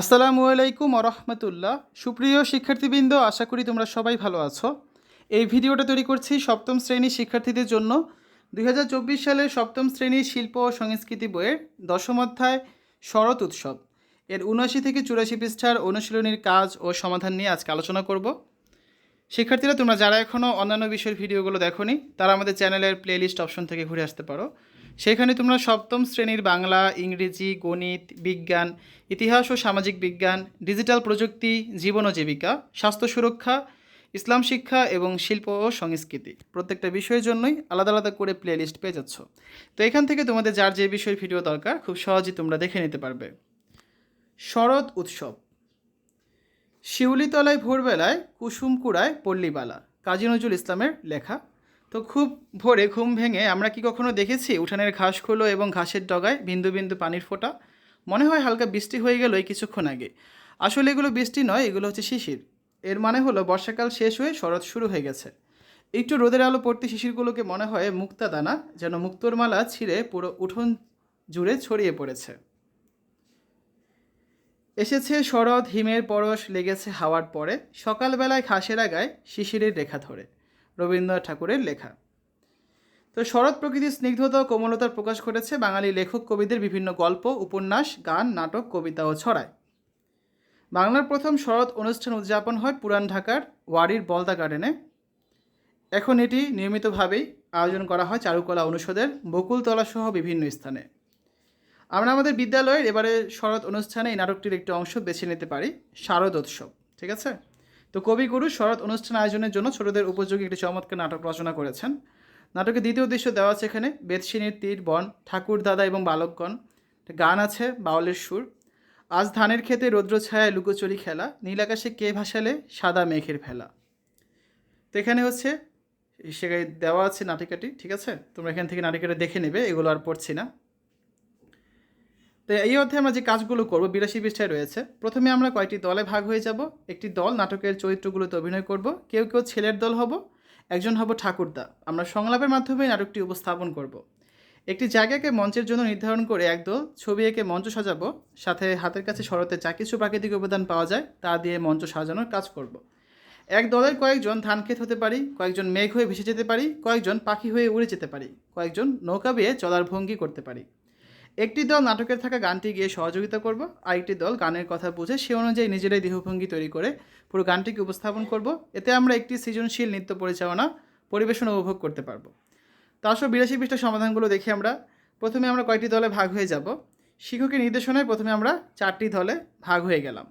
আসসালামু আলাইকুম রহমতুল্লাহ সুপ্রিয় শিক্ষার্থীবৃন্দ, আশা করি তোমরা সবাই ভালো আছো। এই ভিডিওটা তৈরি করছি সপ্তম শ্রেণির শিক্ষার্থীদের জন্য। দুই সালের সপ্তম শ্রেণির শিল্প ও সংস্কৃতি বইয়ের দশম অধ্যায়, শরৎ উৎসব। এর উনআশি থেকে চুরাশি পৃষ্ঠার অনুশীলনীর কাজ ও সমাধান নিয়ে আজকে আলোচনা করব। শিক্ষার্থীরা, তোমরা যারা এখনও অন্যান্য বিষয়ের ভিডিওগুলো দেখোনি, তারা আমাদের চ্যানেলের প্লেলিস্ট অপশন থেকে ঘুরে আসতে পারো। সেখানে তোমরা সপ্তম শ্রেণির বাংলা, ইংরেজি, গণিত, বিজ্ঞান, ইতিহাস ও সামাজিক বিজ্ঞান, ডিজিটাল প্রযুক্তি, জীবন ও জীবিকা, স্বাস্থ্য সুরক্ষা, ইসলাম শিক্ষা এবং শিল্প ও সংস্কৃতি। প্রত্যেকটা বিষয়ের জন্যই আলাদা আলাদা করে প্লেলিস্ট পেয়ে যাচ্ছ। তো এখান থেকে তোমাদের যার যে বিষয়ের ভিডিও দরকার, খুব সহজেই তোমরা দেখে নিতে পারবে। শরৎ উৎসব। শিউলিতলায় ভোরবেলায় কুসুম কুড়ায় পল্লীবালা। কাজী নজরুল ইসলামের লেখা তো খুব ভোরে ঘুম ভেঙে আমরা কি কখনো দেখেছি? উঠানের ঘাসগুলো এবং ঘাসের ডগায় বিন্দু বিন্দু পানির ফোঁটা? মনে হয় হালকা বৃষ্টি হয়ে গেল এই কিছুক্ষণ আগে। আসলে এগুলো বৃষ্টি নয়, এগুলো হচ্ছে শিশির। এর মানে হলো বর্ষাকাল শেষ হয়ে শরৎ শুরু হয়ে গেছে। একটু রোদের আলো পড়তে শিশিরগুলোকে মনে হয় মুক্তা দানা যেন মুক্তোর মালা ছিঁড়ে পুরো উঠোন জুড়ে ছড়িয়ে পড়েছে। এসেছে শরৎ, হিমের পরশ, লেগেছে হাওয়ার পরে। সকালবেলায় ঘাসের আগায় শিশিরের রেখা ধরে। রবীন্দ্রনাথ ঠাকুরের লেখা। তো শরৎ প্রকৃতির স্নিগ্ধতা ও কোমলতার প্রকাশ ঘটেছে বাঙালি লেখক কবিদের বিভিন্ন গল্প, উপন্যাস, গান, নাটক, কবিতা ও ছড়ায়। বাংলার প্রথম শরৎ অনুষ্ঠান উদযাপন হয় পুরান ঢাকার ওয়ারির বলদা গার্ডেনে। এখন এটি নিয়মিতভাবেই আয়োজন করা হয় চারুকলা অনুষদের বকুলতলা সহ বিভিন্ন স্থানে। আমরা আমাদের বিদ্যালয়ের এবারে শরৎ অনুষ্ঠানে এই নাটকটির একটি অংশ বেছে নিতে পারি, শারদ উৎসব, ঠিক আছে? তো কবিগুরু শরৎ অনুষ্ঠান আয়োজনের জন্য ছোটদের উপযোগী একটি চমৎকার নাটক রচনা করেছেন। নাটকের দ্বিতীয় উদ্দেশ্য দেওয়া আছে এখানে বেদসিনীর তীর, বন, ঠাকুর, দাদা এবং বালকগণ। গান আছে, বাউলের সুর। আজ ধানের খেতে রৌদ্র ছায়ায় লুকোচুরি খেলা, নীল আকাশে কে ভাসালে সাদা মেঘের ফেলা তো এখানে হচ্ছে সেখানে দেওয়া আছে নাটিকাটি, ঠিক আছে? তোমরা এখান থেকে নাটিকাটা দেখে নেবে, এগুলো আর পড়ছি না। তো এই অধ্যায়ে আমরা যে কাজগুলো করব, বিরাশি পৃষ্ঠায় রয়েছে। প্রথমে আমরা কয়েকটি দলে ভাগ হয়ে যাব। একটি দল নাটকের চরিত্রগুলোতে অভিনয় করব। কেউ কেউ ছেলের দল হব, একজন হব ঠাকুরদা। আমরা সংলাপের মাধ্যমে নাটকটি উপস্থাপন করব। একটি জায়গাকে মঞ্চের জন্য নির্ধারণ করে একদল ছবি এঁকে মঞ্চ সাজাবো। সাথে হাতের কাছে শরতে যা কিছু প্রাকৃতিক উপাদান পাওয়া যায়, তা দিয়ে মঞ্চ সাজানোর কাজ করব। এক দলের কয়েকজন ধান ক্ষেত হতে পারি, কয়েকজন মেঘ হয়ে ভেসে যেতে পারি, কয়েকজন পাখি হয়ে উড়ে যেতে পারি, কয়েকজন নৌকা বেয়ে চলার ভঙ্গি করতে পারি। একটি দল নাটকের থাকা গানটি গিয়ে সহযোগিতা করব, আরেকটি দল গানের কথা বুঝে সে অনুযায়ী নিজেরাই দেহভঙ্গি তৈরি করে পুরো গানটিকে উপস্থাপন করব। এতে আমরা একটি সৃজনশীল নৃত্য পরিচালনা, পরিবেশন উপভোগ করতে পারব। তারশো বিরাশি পৃষ্ঠা সমাধানগুলো দেখে আমরা প্রথমে আমরা কয়েকটি দলে ভাগ হয়ে যাব। শিক্ষকের নির্দেশনায় প্রথমে আমরা চারটি দলে ভাগ হয়ে গেলাম।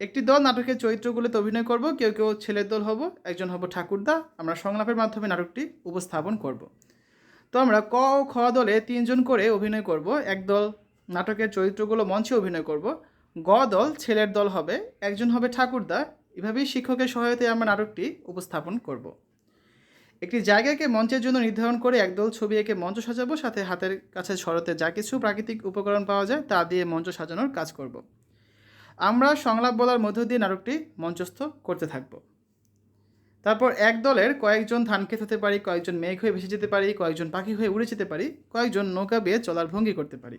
একটি দল নাটকের চরিত্রগুলোতে অভিনয় করব, কেউ কেউ ছেলের দল হব, একজন হব ঠাকুরদা, আমরা সংলাপের মাধ্যমে নাটকটি উপস্থাপন করব। তো আমরা ক ও খ দলে তিনজন করে অভিনয় করব। এক দল নাটকের চরিত্রগুলো মঞ্চে অভিনয় করব। গ দল ছেলের দল হবে, একজন হবে ঠাকুরদা। এভাবেই শিক্ষকের সহায়তায় আমরা নাটকটি উপস্থাপন করব। একটি জায়গাকে মঞ্চের জন্য নির্ধারণ করে একদল ছবি এঁকে মঞ্চ সাজাবো, সাথে হাতের কাছে শরতে যা কিছু প্রাকৃতিক উপকরণ পাওয়া যায় তা দিয়ে মঞ্চ সাজানোর কাজ করব। আমরা সংলাপ বলার মধ্য দিয়ে নাটকটি মঞ্চস্থ করতে থাকব। তারপর এক দলের কয়েকজন ধানক্ষেত হতে পারি, কয়েকজন মেঘ হয়ে ভেসে যেতে পারি, কয়েকজন পাখি হয়ে উড়ে যেতে পারি, কয়েকজন নৌকা বেয়ে চলার ভঙ্গি করতে পারি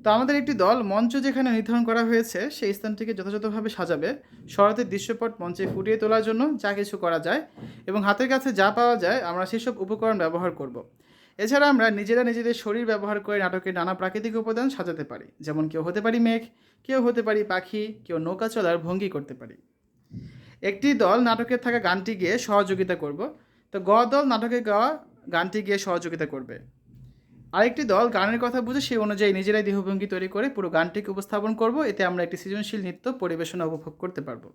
তো আমাদের একটি দল মঞ্চ যেখানে নির্ধারণ করা হয়েছে, সেই স্থানটিকে যথাযথভাবে সাজাবে, শরতের দৃশ্যপট মঞ্চে ফুটিয়ে তোলার জন্য যা কিছু করা যায় এবং হাতের কাছে যা পাওয়া যায় আমরা সেসব উপকরণ ব্যবহার করব। এছাড়া আমরা নিজেরা নিজেদের শরীর ব্যবহার করে নাটকের নানা প্রাকৃতিক উপাদান সাজাতে পারি, যেমন কেউ হতে পারি মেঘ, কেউ হতে পারি পাখি, কেউ নৌকা চলার ভঙ্গি করতে পারি একটি দল নাটকে থাকা গানটি গিয়ে সহযোগিতা করব। তো গ দল নাটকে গাওয়া গানটি গিয়ে সহযোগিতা করবে। আরেকটি দল গানের কথা বুঝে সেই অনুযায়ী নিজেরাই দেহভঙ্গি তৈরি করে পুরো গানটিকে উপস্থাপন করব। এতে আমরা একটি সৃজনশীল নৃত্য পরিবেশনা উপভোগ করতে পারব।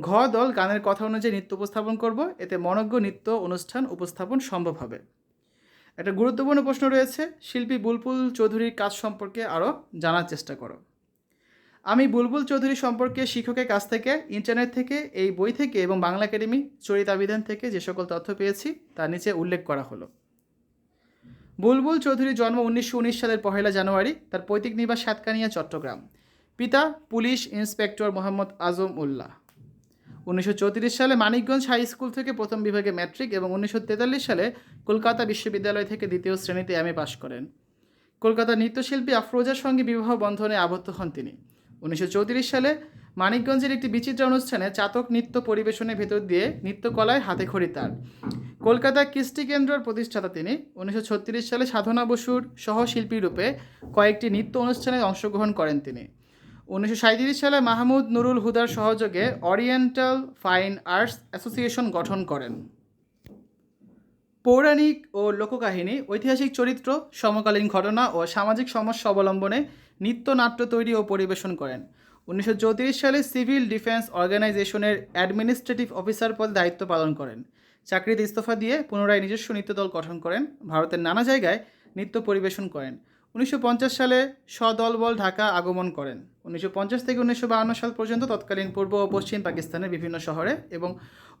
ঘ দল গানের কথা অনুযায়ী নৃত্য উপস্থাপন করব। এতে মনজ্ঞ নৃত্য অনুষ্ঠান উপস্থাপন সম্ভব হবে। একটা গুরুত্বপূর্ণ প্রশ্ন রয়েছে, শিল্পী বুলপুল চৌধুরীর কাজ সম্পর্কে আরও জানার চেষ্টা করো। আমি বুলবুল চৌধুরী সম্পর্কে শিক্ষকের কাছ থেকে ইন্টারনেট থেকে, এই বই থেকে এবং বাংলা একাডেমি চরিতাবিধান থেকে যে সকল তথ্য পেয়েছি, তার নিচে উল্লেখ করা হলো। বুলবুল চৌধুরীর জন্ম উনিশশো উনিশ সালের পহেলা জানুয়ারি, তার পৈতৃক নিবাস সাতকানিয়া, চট্টগ্রাম। পিতা পুলিশ ইন্সপেক্টর মোহাম্মদ আজম উল্লাহ। উনিশশো চৌত্রিশ সালে মানিকগঞ্জ হাই স্কুল থেকে প্রথম বিভাগে ম্যাট্রিক এবং উনিশশো তেতাল্লিশ সালে কলকাতা বিশ্ববিদ্যালয় থেকে দ্বিতীয় শ্রেণীতে এমএ পাশ করেন। কলকাতার নৃত্যশিল্পী আফরোজার সঙ্গে বিবাহ বন্ধনে আবদ্ধ হন তিনি। উনিশশো চৌত্রিশ সালে মানিকগঞ্জের একটি বিচিত্র অনুষ্ঠানে চাতক নৃত্য পরিবেশনের ভেতর দিয়ে নৃত্যকলায় হাতে খড়ি তার। কলকাতা কৃষ্টি কেন্দ্রের প্রতিষ্ঠাতা তিনি। উনিশশো ছত্রিশ সালে সাধনা বসুর সহশিল্পী রূপে কয়েকটি নৃত্য অনুষ্ঠানে অংশগ্রহণ করেন তিনি। উনিশশো সালে মাহমুদ নুরুল হুদার সহযোগে অরিয়েন্টাল ফাইন আর্টস অ্যাসোসিয়েশন গঠন করেন। পৌরাণিক ও লোককাহিনী, ঐতিহাসিক চরিত্র, সমকালীন ঘটনা ও সামাজিক সমস্যা অবলম্বনে নৃত্যনাট্য তৈরি ও পরিবেশন করেন। উনিশশো চৌত্রিশ সালে সিভিল ডিফেন্স অর্গানাইজেশনের অ্যাডমিনিস্ট্রেটিভ অফিসার পদে দায়িত্ব পালন করেন। চাকরিতে ইস্তফা দিয়ে পুনরায় নিজস্ব নৃত্য দল গঠন করেন। ভারতের নানা জায়গায় নৃত্য পরিবেশন করেন। উনিশশো পঞ্চাশ সালে সদলবল ঢাকা আগমন করেন। উনিশশো পঞ্চাশ থেকে উনিশশো সাল পর্যন্ত তৎকালীন পূর্ব ও পশ্চিম পাকিস্তানের বিভিন্ন শহরে এবং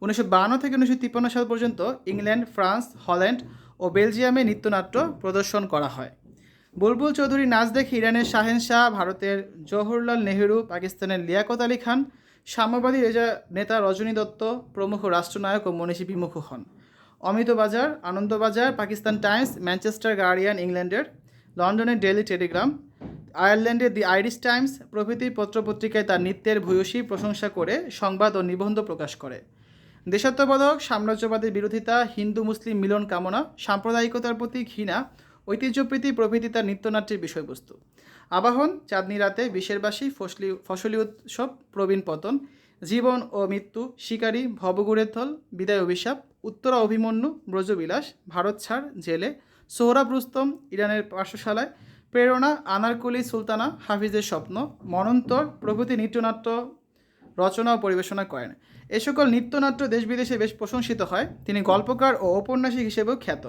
উনিশশো থেকে উনিশশো তিপ্পান্ন সাল পর্যন্ত ইংল্যান্ড, ফ্রান্স, হল্যান্ড ও বেলজিয়ামে নৃত্যনাট্য প্রদর্শন করা হয়। বুলবুল চৌধুরী নাচ দেখে ইরানের শাহেন শাহ ভারতের জওহরলাল নেহেরু, পাকিস্তানের লিয়াকত আলী খান, সাম্যবাদী রেজা নেতা রজনী দত্ত, প্রমুখ রাষ্ট্রনায়ক ও মনীষী বিমুখ হন। Amrita Bazar Anandabazar, Pakistan Times, Manchester Guardian ইংল্যান্ডের লন্ডনের ডেইলি টেলিগ্রাম, আয়ারল্যান্ডের দি আইরিশ টাইমস প্রভৃতি পত্রপত্রিকায় তার নৃত্যের ভূয়সী প্রশংসা করে সংবাদ ও নিবন্ধ প্রকাশ করে। দেশাত্মবোধক, সাম্রাজ্যবাদের বিরোধিতা, হিন্দু মুসলিম মিলন কামনা, সাম্প্রদায়িকতার প্রতি ঘৃণা, ঐতিহ্যপ্রীতি প্রভৃতি তার নৃত্যনাট্যের বিষয়বস্তু। আবাহন, চাঁদনি রাতে বিশেরবাসী ফসলি ফসলি উৎসব, প্রবীণ পতন, জীবন ও মৃত্যু, শিকারী ভবগুড়ের থল, বিদায় অভিশাপ, উত্তরা অভিমন্যু, ব্রজবিলাস, ভারত ছাড়, জেলে সোহরাব রুস্তম, ইরানের পার্শ্বশালায় প্রেরণা, আনারকুলি সুলতানা, হাফিজের স্বপ্ন, মনন্তর, প্রভৃতি নৃত্যনাট্য রচনা ও পরিবেশনা করেন। এ সকল নৃত্যনাট্য দেশ বিদেশে বেশ প্রশংসিত হয়। তিনি গল্পকার ও ঔপন্যাসিক হিসেবেও খ্যাত।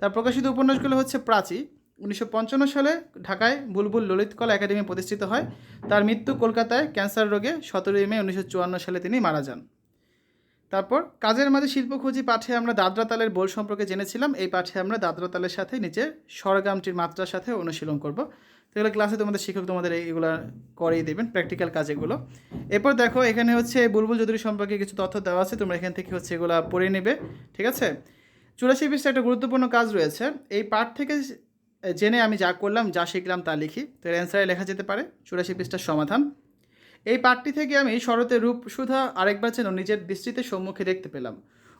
তার প্রকাশিত উপন্যাসগুলো হচ্ছে প্রাচী। উনিশশো পঞ্চান্ন সালে ঢাকায় বুলবুল ললিত কলা একাডেমি প্রতিষ্ঠিত হয়। তার মৃত্যু কলকাতায় ক্যান্সার রোগে সতেরোই মে উনিশশো চুয়ান্ন সালে তিনি মারা যান। তারপর কাজের মাঝে শিল্প খুঁজি পাঠে আমরা দাদরা তালের বোল সম্পর্কে জেনেছিলাম। এই পাঠে আমরা দাদরা তালের সাথে নিচের স্বরগামটির মাত্রার সাথে অনুশীলন করব। তো এগুলো ক্লাসে তোমাদের শিক্ষক তোমাদের এইগুলো করেই দেবেন প্র্যাকটিক্যাল কাজ এগুলো এরপর দেখো এখানে হচ্ছে বুলবুল চৌধুরী সম্পর্কে কিছু তথ্য দেওয়া আছে, তোমরা এখান থেকে হচ্ছে এগুলো পড়ে নেবে, ঠিক আছে? চুরাশি পৃষ্ঠা একটা গুরুত্বপূর্ণ কাজ রয়েছে। এই পাঠ থেকে জেনে আমি যা করলাম, যা শিখলাম তা লিখি। তো অ্যান্সারে লেখা যেতে পারে। চুরাশি পৃষ্ঠার সমাধান। এই পাঠটি থেকে আমি শরতের রূপ সুধা আরেকবার যেন নিজের দৃষ্টিতে সম্মুখে দেখতে পেলাম।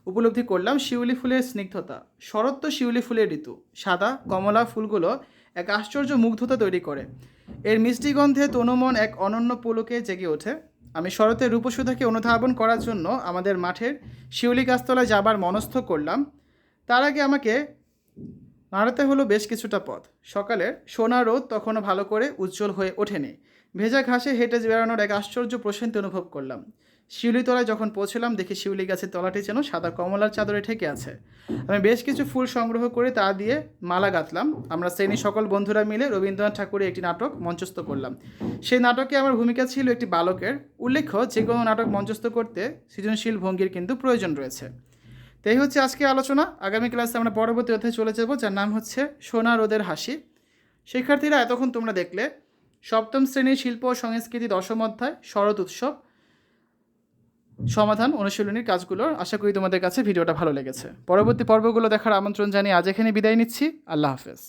উপলব্ধি করলাম শিউলি ফুলের স্নিগ্ধতা। শরৎ তো শিউলি ফুলের ঋতু। সাদা, কমলা ফুলগুলো এক আশ্চর্য মুগ্ধতা তৈরি করে। এর মিষ্টি গন্ধে তনুমন এক অনন্য পুলকে জেগে ওঠে। আমি শরতের রূপসুধাকে অনুধাবন করার জন্য আমাদের মাঠের শিউলি গাছতলায় যাবার মনস্থ করলাম। তার আগে আমাকে নাড়াতে হলো বেশ কিছুটা পথ। সকালের সোনা রোদ তখনও ভালো করে উজ্জ্বল হয়ে ওঠেনি। ভেজা ঘাসে হেঁটে বেড়ানোর এক আশ্চর্য প্রশান্তি অনুভব করলাম। শিউলি তলায় যখন পৌঁছলাম, দেখি শিউলি গাছের তলাটি যেন সাদা কমলার চাদরে ঠেকে আছে। আমি বেশ কিছু ফুল সংগ্রহ করে তা দিয়ে মালা গাঁথলাম। আমরা শ্রেণির সকল বন্ধুরা মিলে রবীন্দ্রনাথ ঠাকুরের একটি নাটক মঞ্চস্থ করলাম। সেই নাটকে আমার ভূমিকা ছিল একটি বালকের। উল্লেখ্য, যে কোনো নাটক মঞ্চস্থ করতে সৃজনশীল ভঙ্গির কিন্তু প্রয়োজন রয়েছে। তো এই হচ্ছে আজকে আলোচনা। আগামী ক্লাসে আমরা পরবর্তী অধ্যায়ে চলে যাব, যার নাম হচ্ছে সোনা রোদের হাসি। শিক্ষার্থীরা, এতক্ষণ তোমরা দেখলে সপ্তম শ্রেণির শিল্প ও সংস্কৃতি দশম অধ্যায়, শরৎ উৎসব। সমাধান, অনুশীলনীর কাজগুলোর। আশা করি তোমাদের কাছে ভিডিওটা ভালো লেগেছে। পরবর্তী পর্বগুলো দেখার আমন্ত্রণ জানিয়ে আজ এখানে বিদায় নিচ্ছি। আল্লাহ হাফেজ।